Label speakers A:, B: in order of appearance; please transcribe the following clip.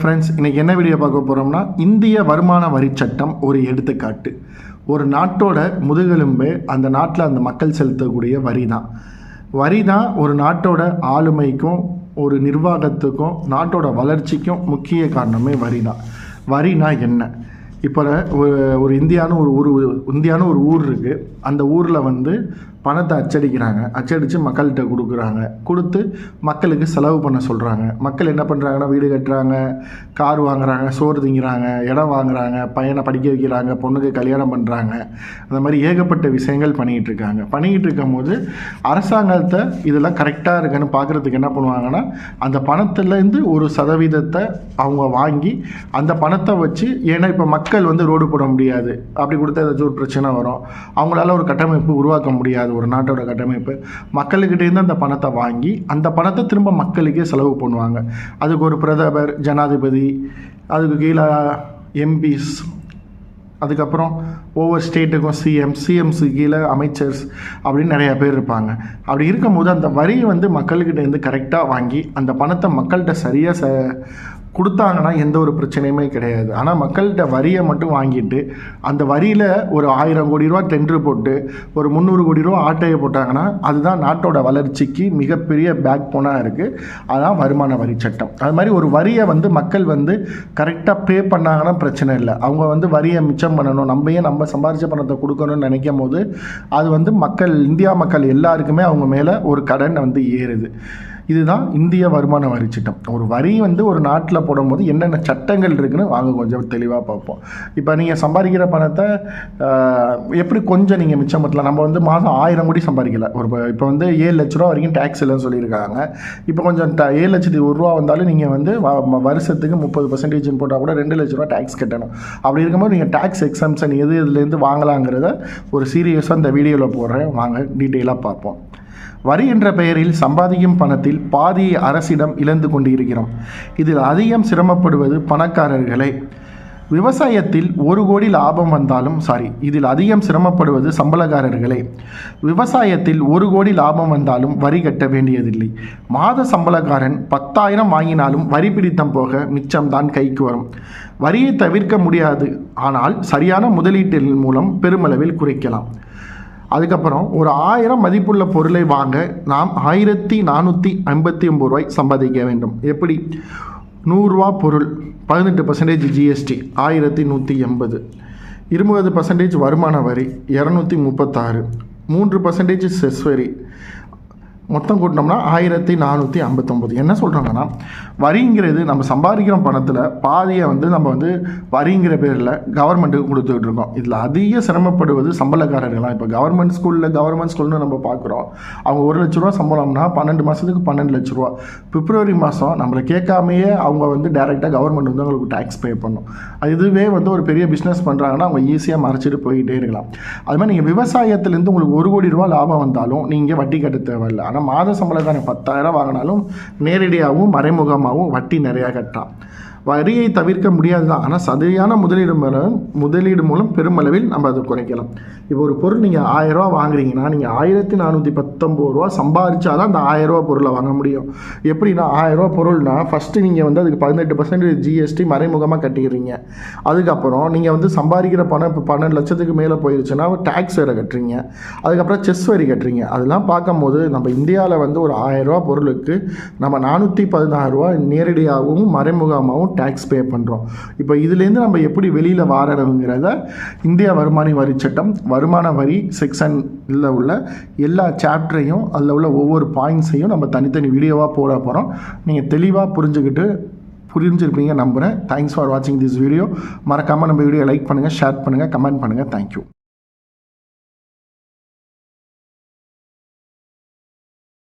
A: Friends இன்றைக்கி என்ன video பார்க்க போகிறோம்னா இந்திய வருமான வரி சட்டம் ஒரு எடுத்துக்காட்டு. ஒரு நாட்டோட முதுகெலும்பு அந்த நாட்டில் அந்த மக்கள் செலுத்தக்கூடிய வரி தான் வரி தான் ஒரு நாட்டோட ஆளுமைக்கும் ஒரு நிர்வாகத்துக்கும் நாட்டோட வளர்ச்சிக்கும் முக்கிய காரணமே வரி தான் வரினா என்ன? இப்போ ஒரு ஒரு இந்தியான்னு ஒரு ஊர் இந்தியான்னு ஒரு ஊர் இருக்குது அந்த ஊரில் வந்து பணத்தை அச்சடிக்கிறாங்க. அச்சடித்து மக்கள்கிட்ட கொடுக்குறாங்க. கொடுத்து மக்களுக்கு செலவு பண்ண சொல்கிறாங்க மக்கள் என்ன பண்ணுறாங்கன்னா வீடு கட்டுறாங்க கார் வாங்குறாங்க சோறு திங்கிறாங்க இடம் வாங்குறாங்க பையனை படிக்க வைக்கிறாங்க பொண்ணுக்கு கல்யாணம் பண்ணுறாங்க அந்த மாதிரி ஏகப்பட்ட விஷயங்கள் பண்ணிக்கிட்டு இருக்காங்க. பண்ணிக்கிட்டு இருக்கும்போது அரசாங்கத்தை இதெல்லாம் கரெக்டாக இருக்குன்னு பார்க்குறதுக்கு என்ன பண்ணுவாங்கன்னா அந்த பணத்துலேருந்து ஒரு சதவீதத்தை அவங்க வாங்கி அந்த பணத்தை வச்சு ஏன்னா இப்போ மக்கள் மக்கள் வந்து ரோடு போட முடியாது. அப்படி கொடுத்தா ஏதாச்சும் ஒரு பிரச்சனை வரும். அவங்களால ஒரு கட்டமைப்பு உருவாக்க முடியாது. ஒரு நாட்டோட கட்டமைப்பு. மக்களுக்கிட்டேருந்து அந்த பணத்தை வாங்கி அந்த பணத்தை திரும்ப மக்களுக்கே செலவு பண்ணுவாங்க. அதுக்கு ஒரு பிரதமர் ஜனாதிபதி அதுக்கு கீழே எம்பிஸ் அதுக்கப்புறம் ஒவ்வொரு ஸ்டேட்டுக்கும் சிஎம் சிஎம்ஸு கீழே அமைச்சர்ஸ் அப்படின்னு நிறையா பேர் இருப்பாங்க. அப்படி இருக்கும்போது அந்த வரியை வந்து மக்கள்கிட்ட இருந்து கரெக்டாக வாங்கி அந்த பணத்தை மக்கள்கிட்ட சரியாக ச கொடுத்தாங்கன்னா எந்த ஒரு பிரச்சனையுமே கிடையாது. ஆனால் மக்கள்கிட்ட வரியை மட்டும் வாங்கிட்டு அந்த வரியில் ஒரு ஆயிரம் கோடி ரூபா டெண்டர் போட்டு ஒரு முந்நூறு கோடி ரூபா ஆட்டையை போட்டாங்கன்னா அதுதான் நாட்டோட வளர்ச்சிக்கு மிகப்பெரிய பேக் போனாக இருக்குது அதுதான் வருமான வரி சட்டம். அது மாதிரி ஒரு வரியை வந்து மக்கள் வந்து கரெக்டாக பே பண்ணாங்கன்னா பிரச்சனை இல்லை. அவங்க வந்து வரியை மிச்சம் பண்ணணும். நம்ம ஏன் நம்ம சம்பாரிச்ச பணத்தை கொடுக்கணும்னு நினைக்கும் போது அது வந்து மக்கள் இந்தியா மக்கள் எல்லாருக்குமே அவங்க மேலே ஒரு கடன் வந்து ஏறுது. இதுதான் இந்திய வருமான வரி சட்டம். ஒரு வரி வந்து ஒரு நாட்டில் போடும்போது என்னென்ன சட்டங்கள் இருக்குன்னு வாங்க கொஞ்சம் தெளிவாக பார்ப்போம். இப்போ நீங்கள் சம்பாதிக்கிற பணத்தை எப்படி கொஞ்சம் நீங்கள் மிச்சம் பண்ணலாம் நம்ம வந்து மாதம் ஆயிரம் கோடி சம்பாதிக்கல. ஒரு இப்போ- இப்போ வந்து ஏழு லட்ச ரூபா வரைக்கும் டேக்ஸ் இல்லைன்னு சொல்லியிருக்காங்க. இப்போ கொஞ்சம் ட- ஏழு லட்சத்தி ஒரு ரூபா வந்தாலும் நீங்கள் வந்து வருஷத்துக்கு முப்பது பர்சன்டேஜ்னு போட்டால் கூட ரெண்டு லட்ச ரூபா டேக்ஸ் கட்டணும். அப்படி இருக்கும்போது நீங்கள் டேக்ஸ் எக்ஸம்ஷன் எது இதுலேருந்து வாங்கலாங்கிறத ஒரு சீரியஸாக இந்த வீடியோவில் போடுறேன். வாங்க டீட்டெயிலாக பார்ப்போம். வரி என்ற பெயரில் சம்பாதிக்கும் பணத்தில் பாதியை அரசிடம் இழந்து கொண்டிருக்கிறோம். இதில் அதிகம் சிரமப்படுவது பணக்காரர்களே. விவசாயத்தில் ஒரு கோடி லாபம் வந்தாலும் சாரி இதில் அதிகம் சிரமப்படுவது சம்பளக்காரர்களே. விவசாயத்தில் ஒரு கோடி லாபம் வந்தாலும் வரி கட்ட வேண்டியதில்லை. மாத சம்பளக்காரன் பத்தாயிரம் வாங்கினாலும் வரி பிடித்தம் போக மிச்சம்தான் கைக்கு வரும். வரியை தவிர்க்க முடியாது. ஆனால் சரியான முதலீட்டின் மூலம் பெருமளவில் குறைக்கலாம். அதுக்கப்புறம் ஒரு ஆயிரம் மதிப்புள்ள பொருளை வாங்க நாம் ஆயிரத்தி நானூற்றி ஐம்பத்தி ஒம்பது ரூபாய் சம்பாதிக்க வேண்டும். எப்படி? நூறுரூவா பொருள் பதினெட்டு பர்சன்டேஜ் ஜிஎஸ்டி ஆயிரத்தி நூற்றி எண்பது. இருபது பர்சன்டேஜ் வருமான வரி இரநூத்தி முப்பத்தாறு. மூன்று பர்சன்டேஜ் செஸ் வரி மொத்தம் கூட்டினோம்னா ஆயிரத்தி நானூற்றி ஐம்பத்தொம்போது என்ன சொல்கிறாங்கன்னா வரிங்கிறது நம்ம சம்பாதிக்கிற பணத்தில் பாதியை வந்து நம்ம வந்து வரிங்கிற பேரில் கவர்மெண்ட்டுக்கு கொடுத்துக்கிட்டு இருக்கோம். இதில் அதிக சிரமப்படுவது சம்பளக்காரர்கள்லாம் இப்போ கவர்மெண்ட் ஸ்கூலில் கவர்மெண்ட் ஸ்கூல்னு நம்ம பார்க்குறோம். அவங்க ஒரு லட்ச ரூபா சம்பளம்னா பன்னெண்டு மாதத்துக்கு பன்னெண்டு லட்ச ரூபா. பிப்ரவரி மாதம் நம்மளை கேட்காமையே அவங்க வந்து டேரெக்டாக கவர்மெண்ட் வந்து அவங்களுக்கு டேக்ஸ் பே பண்ணும். இதுவே வந்து ஒரு பெரிய பிஸ்னஸ் பண்ணுறாங்கன்னா அவங்க ஈஸியாக மறைச்சிட்டு போயிட்டே இருக்கலாம். அது மாதிரி நீங்கள் விவசாயத்துலேருந்து உங்களுக்கு ஒரு கோடி ரூபா லாபம் வந்தாலும் நீங்கள் வட்டி கட்ட தேவையில்லை. ஆனால் மாத சம்பளக்காரன் பத்தாயிரம் வாங்கினாலும் நேரடியாகவும் மறைமுகமாகவும் வட்டி நிறையா கட்டுறான் வரியை தவிர்க்க முடியாது தான் ஆனால் சரியான முதலீடு மூலம் முதலீடு மூலம் பெருமளவில் நம்ம அதை குறைக்கலாம். இப்போ ஒரு பொருள் நீங்கள் ஆயிரரூவா வாங்குறீங்கன்னா நீங்கள் ஆயிரத்தி நானூற்றி பத்தொம்பது ரூபா சம்பாதிச்சா தான் அந்த ஆயிரரூவா பொருளை வாங்க முடியும். எப்படின்னா ஆயிரரூவா பொருள்னா ஃபஸ்ட்டு நீங்கள் வந்து அதுக்கு பதினெட்டு பர்சன்டேஜ் ஜிஎஸ்டி மறைமுகமாக கட்டிக்கிறீங்க அதுக்கப்புறம் நீங்கள் வந்து சம்பாதிக்கிற பணம் இப்போ பன்னெண்டு லட்சத்துக்கு மேலே போயிருச்சுன்னா டேக்ஸ் வேறு கட்டுறீங்க. அதுக்கப்புறம் செஸ் வரி கட்டுறீங்க. அதெல்லாம் பார்க்கும்போது நம்ம இந்தியாவில் வந்து ஒரு ஆயிரரூவா பொருளுக்கு நம்ம நானூற்றி பதினாறு ரூபா நேரடியாகவும் மறைமுகமாகவும் டேக்ஸ் பே பண்ணுறோம் இப்போ இதுலேருந்து நம்ம எப்படி வெளியில் வாரணுங்கிறத இந்திய வருமான வரி சட்டம் வருமான வரி செக்ஷனில் உள்ள எல்லா சாப்டரையும் அதில் உள்ள ஒவ்வொரு பாயிண்ட்ஸையும் நம்ம தனித்தனி வீடியோவாக போட போகிறோம் நீங்கள் தெளிவாக புரிஞ்சுக்கிட்டு புரிஞ்சிருப்பீங்க நம்புகிறேன் தேங்க்ஸ் ஃபார் வாட்சிங் திஸ் வீடியோ மறக்காமல் நம்ம வீடியோ லைக் பண்ணுங்கள் ஷேர் பண்ணுங்கள் கமெண்ட் பண்ணுங்கள் தேங்க்யூ